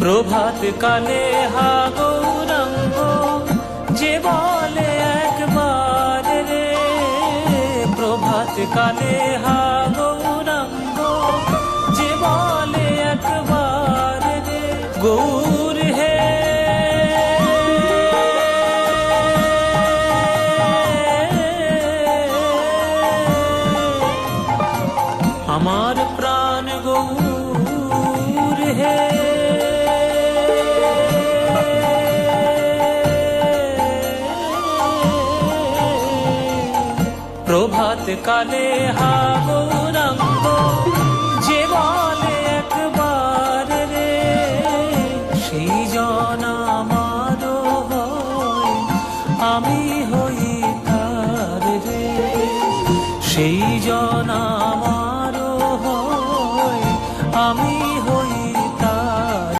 প্রভাত কালে হা গৌরাঙ্গ যে বলে একবার রে, প্রভাত কালে হা গৌরাঙ্গ যে বলে একবার রে, গৌর হে। আমার প্রাণ গৌর প্রভাত কালে হাগৌরাঙ্গ যে বলে একবার রে, সেই জন আমি হই তার রে। সেই জনামার আমি